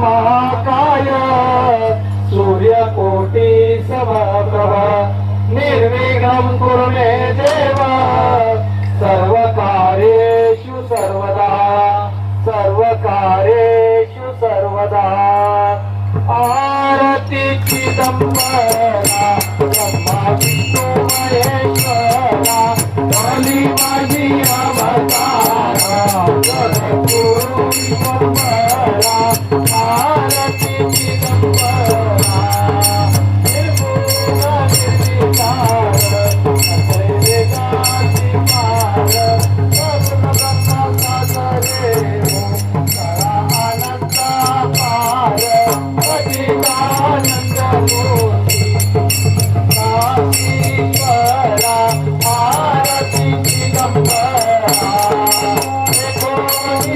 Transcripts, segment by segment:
महाकाय। सूर्यकोटी समप्रभा निर्विघ्नं कुरु मे देव। सर्वकारेषु सर्वदा। सर्वकारेषु सर्वदा। आरति चिदम्बरा ब्रह्मा विष्णु महेश्वरा। माझी अवतारा। जगद्गुरु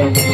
Thank you.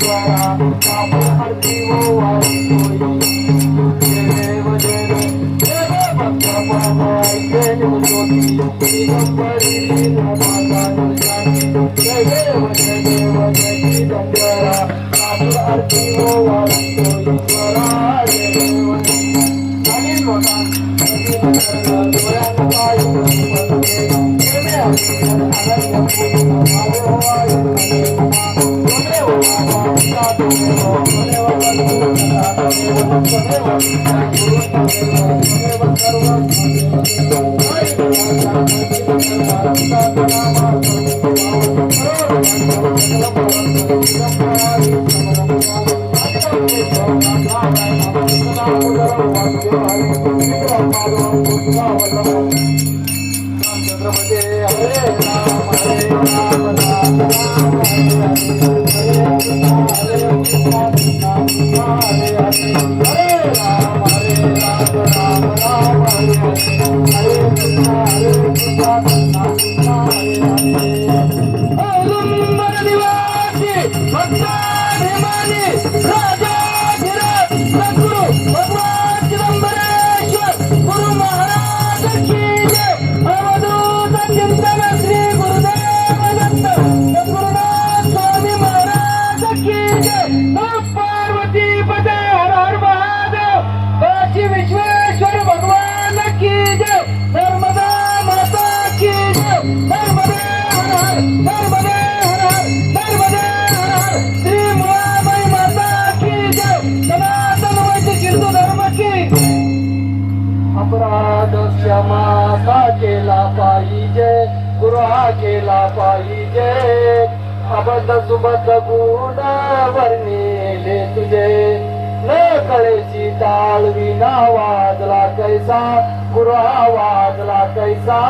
Wow. Pakistan Raja केला पाहिजे. अबद्ध सुबद्ध गुण वर्णिले तुझे. न कळेची टाळ विना वाजला कैसा गृहा वाजला कैसा.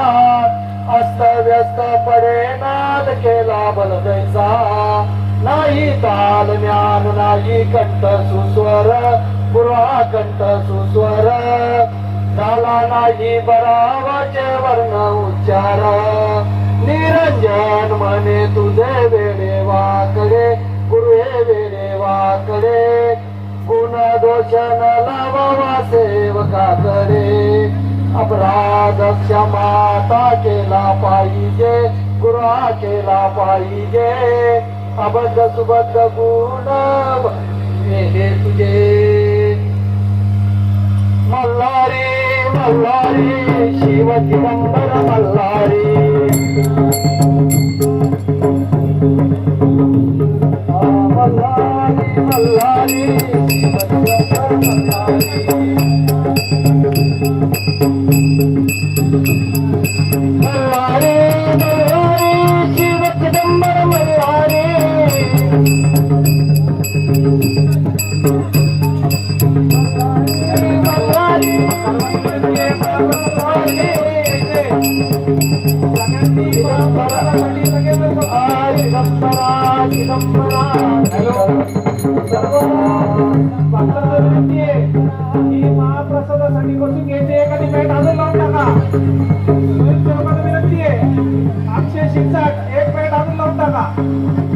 अस्त व्यस्त पडे नाद केला बल कैसा. नाही ताल ज्ञान नाही कंठ सुस्वर. गृहा कंठ सुस्वर. झाला नाही बरावाचे वर्ण उच्चार. निरंजन म्हणे तुझे वेळे वाकडे गुरु हे वेळे वाकडे. गुण दोषण लावा सेवकाकडे. अपराध क्षमाता केला पाहिजे गुरुहा केला पाहिजे. अबद्ध सुबद्ध गुण वेले तुझे. मल्हारी மல்லாரி சிவ சிதம்பர மல்லாரி. மல்லாரி மல்லாரி சிவ சிதம்பர மல்லாரி. अक्षय शिक्षक एक वेळ अजून लावून टाका.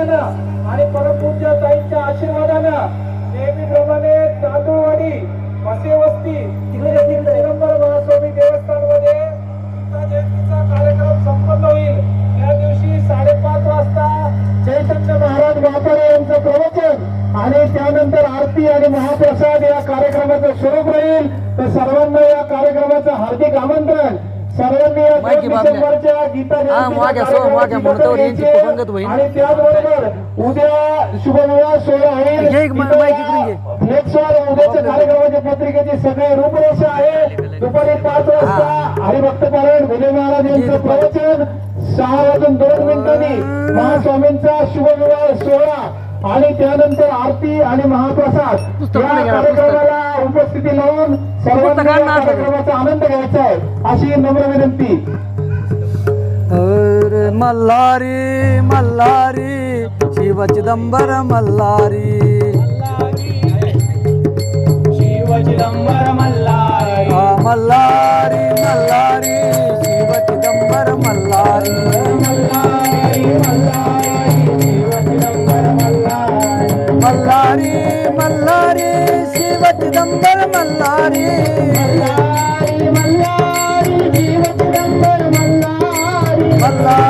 कृपेनं आणि परमपूज्य ताईंच्या आशीर्वादानं नेहमीप्रमाणे तांदूळवाडी मसेवस्ती चिदंबर महास्वामी देवस्थानमध्ये गीता जयंतीचा कार्यक्रम संपन्न होईल. त्या दिवशी साडेपाच वाजता चैतन्य महाराज व्यापारी यांचं प्रवचन आणि त्यानंतर आरती आणि महाप्रसाद या कार्यक्रमाचं स्वरूप राहील. तर सर्वांना या कार्यक्रमाचं हार्दिक आमंत्रण. सर्वांनी सो- माझ्या यांची होईल. आणि त्याचबरोबर उद्या शुभविवाह सोहळा होईल उद्याच्या कार्यक्रमाच्या पत्रिकेची सगळी रूपरेषा आहे. दुपारी पाच वाजता हरिभक्त पारायण भोले महाराज यांचं प्रवचन. सहा वाजून दोन मिनिटांनी महास्वामींचा शुभविवाह सोहळा. आणि त्यानंतर आरती आणि महाप्रसाद या कार्यक्रमाला उपस्थिती लावून सर्वांनी. कार्यक्रमाचा आनंद घ्यायचा आहे अशी नम्र विनंती. अरे मल्हारी मल्हारी शिव चिदंबर मल्हारी हा, मल्हारी मल्हारी शिव चिदंबर मल्हारी. मल्हारी मल्हारी. மல்லாரி மல்லாரி சிவ சிதம்பர மல்லாரி. மல்லாரி மல்லாரி சிவ சிதம்பர மல்லாரி. மல்லாரி.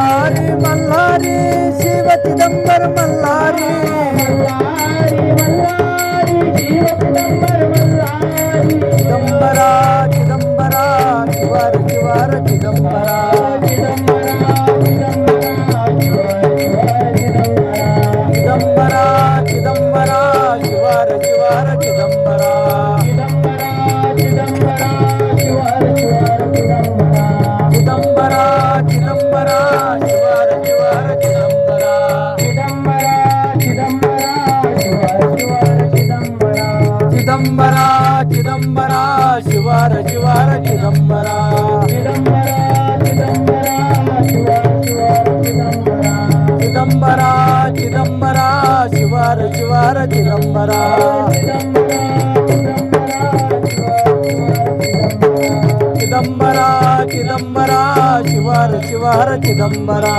చిదంబరా చిదంబరా శివ హర శివ హర చిదంబరా.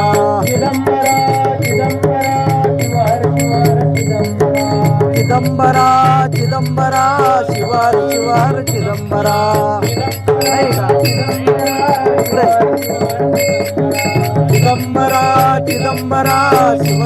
చిదంబరా చిదంబరా శివ హర చిదంబరా. చిదంబరా చిదంబరా శివ